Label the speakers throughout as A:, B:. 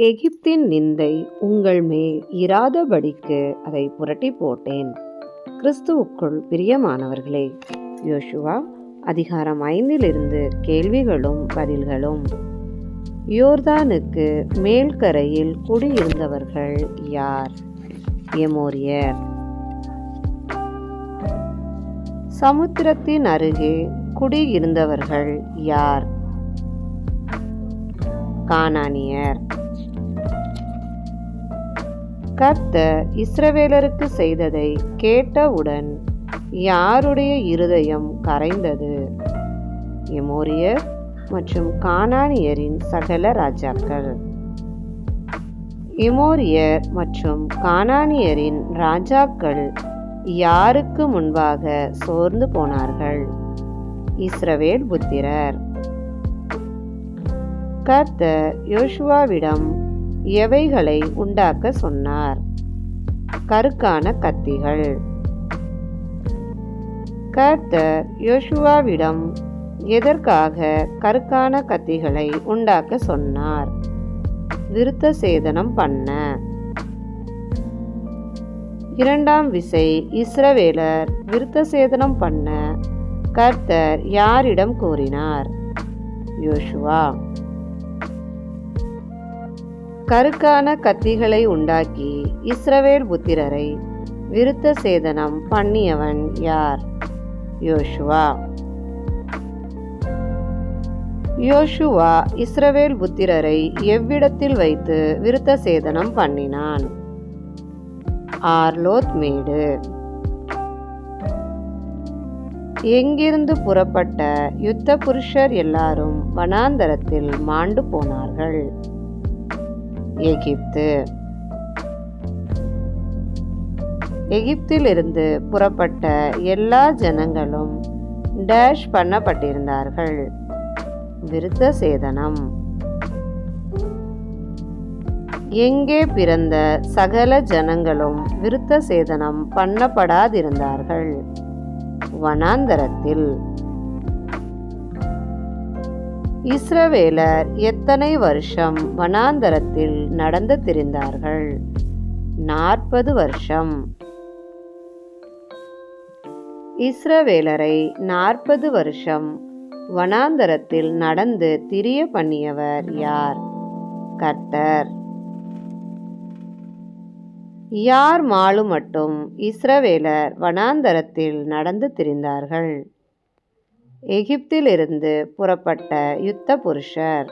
A: எகிப்தின் நிந்தை உங்கள் மேல் இராதபடிக்கு அதை புரட்டி போட்டேன். கிறிஸ்துவுக்குள் பிரியமானவர்களே யோசுவா அதிகாரம் ஐந்திலிருந்து கேள்விகளும் பதில்களும். யோர்தானுக்கு மேல்கரையில் குடியிருந்தவர்கள் யார்? எமோரியர். சமுத்திரத்தின் அருகே குடியிருந்தவர்கள் யார்? கானானியர். கர்த்தர் இஸ்ரவேலருக்கு செய்ததை கேட்டவுடன் யாருடைய இருதயம் கரைந்தது? எமோரியர் மற்றும் கானானியரின் சகல ராஜாக்கள். எமோரியர் மற்றும் கானானியரின் ராஜாக்கள் யாருக்கு முன்பாக சோர்ந்து போனார்கள்? இஸ்ரவேல் புத்திரர். கர்த்தர் யோசுவாவிடம் எவைகளை உண்டாக்க சொன்னார்? கருக்கான கத்திகள். கர்த்தர் யோசுவாவிடம் எதற்காக கருக்கான கத்திகளை உண்டாக்க சொன்னார்? விருத்த சேதனம் பண்ண. இரண்டாம் விசை இஸ்ரவேலர் விருத்த சேதனம் பண்ண கர்த்தர் யாரிடம் கூறினார்? யோசுவா. கருக்கான கத்திகளை உண்டாக்கி இஸ்ரவேல் புத்திரரை விருத்த சேதனம் பண்ணியவன் யார்? யோசுவா. யோசுவா இஸ்ரவேல் புத்திரரை எவ்விடத்தில் வைத்து விருத்த சேதனம் பண்ணினான்? ஆர்லோத் மேடு. எங்கிருந்து புறப்பட்ட யுத்த புருஷர் எல்லாரும் வனாந்தரத்தில் மாண்டு போனார்கள். எகிப்து. எகிப்திலிருந்து புறப்பட்ட எல்லா ஜனங்களும் டேஷ் பண்ணப்பட்டிருந்தார்கள். விருத்த சேதனம். எங்கே பிறந்த சகல ஜனங்களும் விருத்த சேதனம் பண்ணப்படாதிருந்தார்கள். வனாந்தரத்தில் இஸ்ரவேலர் எத்தனை வருஷம் வனாந்தரத்தில் நடந்து திரிந்தார்கள்? நாற்பது வருஷம். இஸ்ரவேலரை நாற்பது வருஷம் வனாந்தரத்தில் நடந்து திரிய பண்ணியவர் யார்? கர்த்தர். யார் மாலு மட்டும் இஸ்ரவேலர் வனாந்தரத்தில் நடந்து திரிந்தார்கள்? எகிப்திலிருந்து புறப்பட்ட யுத்த புருஷர்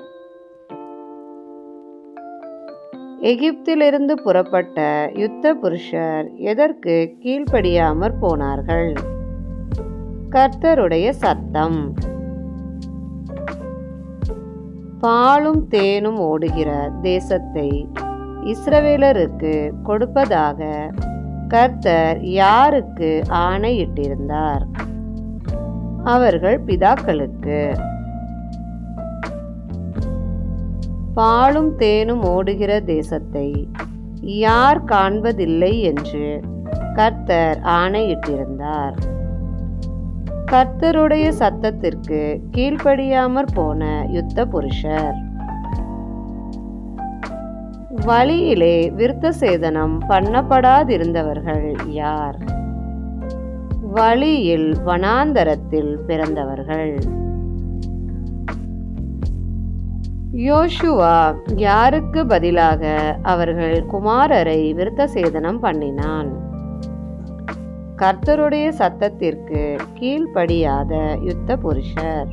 A: எகிப்திலிருந்து புறப்பட்ட யுத்த புருஷர் எதற்கு கீழ்ப்படியாமற் போனார்கள்? கர்த்தருடைய சத்தம். பாலும் தேனும் ஓடுகிற தேசத்தை இஸ்ரவேலருக்கு கொடுப்பதாக கர்த்தர் யாருக்கு ஆணையிட்டிருந்தார்? அவர்கள் பிதாக்களுக்கு. பாலும் தேனும் ஓடுகிற தேசத்தை யார் காண்பதில்லை என்று கர்த்தர் ஆணையிட்டிருந்தார். கர்த்தருடைய சத்தத்திற்கு கீழ்ப்படியாமற் போன யுத்த புருஷர். வழியிலே விருத்த சேதனம் பண்ணப்படாதிருந்தவர்கள் யார்? வழியில் வனாந்தரத்தில் பிறந்தவர்கள். யோசுவா யாருக்கு பதிலாக அவர்கள் குமாரரை விருத்த சேதனம் பண்ணினான்? கர்த்தருடைய சத்தத்திற்கு கீழ்ப்படியாத யுத்த புருஷர்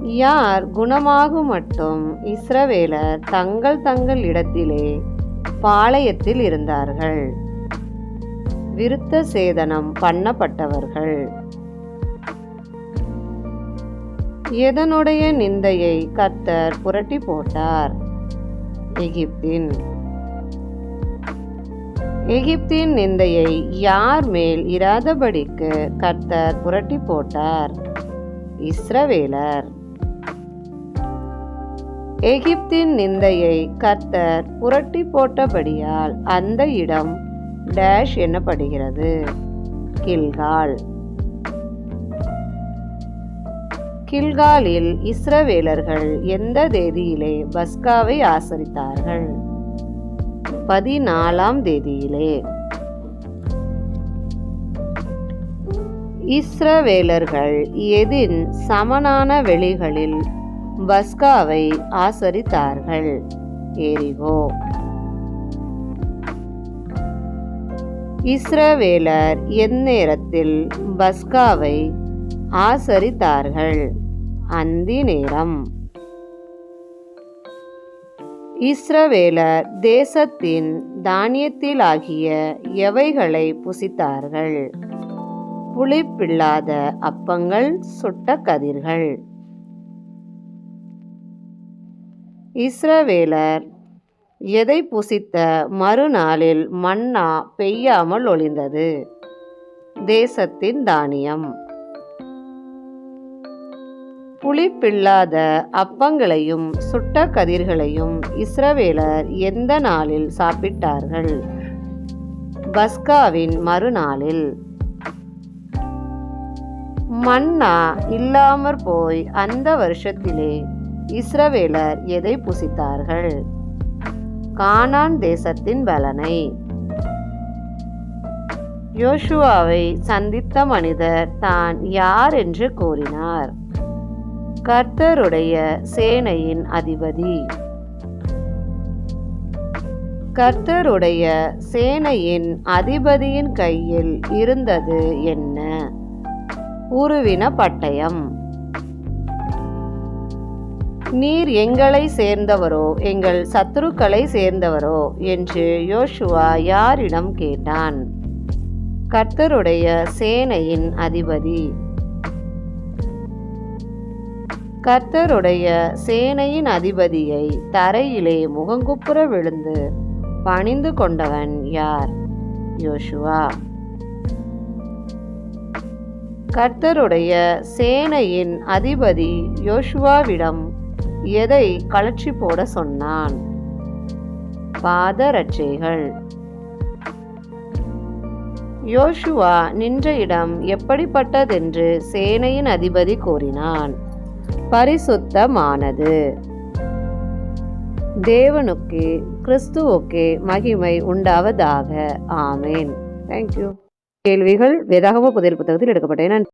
A: யார் குணமாகும் மட்டும் இஸ்ரவேலர் தங்கள் தங்கள் இடத்திலே பாளையத்தில் இருந்தார்கள். விருத்த சேதனம் பண்ணப்பட்டவர்கள். எதனுடைய நிந்தையை கர்த்தர் புரட்டி போட்டார்? எகிப்தின். எகிப்தின் நிந்தையை யார் மேல் இராதபடிக்கு கர்த்தர் புரட்டி போட்டார்? இஸ்ரவேலர். எகிப்தின் நிந்தையை கர்த்தர் புரட்டி போட்டபடியால் அந்த இடம் டேஷ் என்னப்படுகிறது கில்கால். கில்காலில் இஸ்ரவேலர்கள் எந்த தேதியிலே பஸ்காவை ஆசரித்தார்கள்? பதினாலாம் தேதியிலே. இஸ்ரவேலர்கள் எதின் சமனான வெளிகளில் பஸ்காவை ஆசரித்தார்கள்? எரிகோ. இஸ்ரவேலர் எந்நேரத்தில் பஸ்காவை ஆசரித்தார்கள். அந்தி நேரம். இஸ்ரவேலர் தேசத்தின் தானியத்திலாகிய எவைகளை புசித்தார்கள்? புளிப்பில்லாத அப்பங்கள் சுட்ட கதிர்கள். இஸ்ரவேலர் எதை புசித்த மறுநாளில் மன்னா பெய்யாமல் ஒளிந்தது? தேசத்தின் தானியம். புளிப்பில்லாத அப்பங்களையும் சுட்ட கதிர்களையும் இஸ்ரவேலர் எந்த நாளில் சாப்பிட்டார்கள்? பஸ்காவின் மறுநாளில். மன்னா இல்லாமற் போய் அந்த வருஷத்திலே இஸ்ரவேலர் எதை புசித்தார்கள்? கானான் தேசத்தின் பலனை. யோசுவாவை சந்தித்த மனிதர் தான் யார் என்று கூறினார். கர்த்தருடைய சேனையின் அதிபதி. கர்த்தருடைய சேனையின் அதிபதியின் கையில் இருந்தது என்ன? உருவின பட்டயம். நீர் எங்களை சேர்ந்தவரோ எங்கள் சத்துருக்களை சேர்ந்தவரோ என்று யோசுவா யாரிடம் கேட்டான். கர்த்தருடைய சேனையின் அதிபதி. கர்த்தருடைய சேனையின் அதிபதியை தரையிலே முகங்குப்புற விழுந்து பணிந்து கொண்டவன் யார்? யோசுவா. கர்த்தருடைய சேனையின் அதிபதி யோசுவாவிடம் எதை கலற்றி போட சொன்னான்? பாதரட்சைகள். யோசுவா நின்ற இடம் எப்படிப்பட்டதென்று சேனையின் அதிபதி கூறினான். பரிசுத்தமானது. தேவனுக்கு கிறிஸ்துவுக்கு மகிமை உண்டாவதாக. ஆமேன். தேங்க்யூ கேள்விகள் வேதாகம புதிய புத்தகத்தில் எடுக்கப்பட்டன.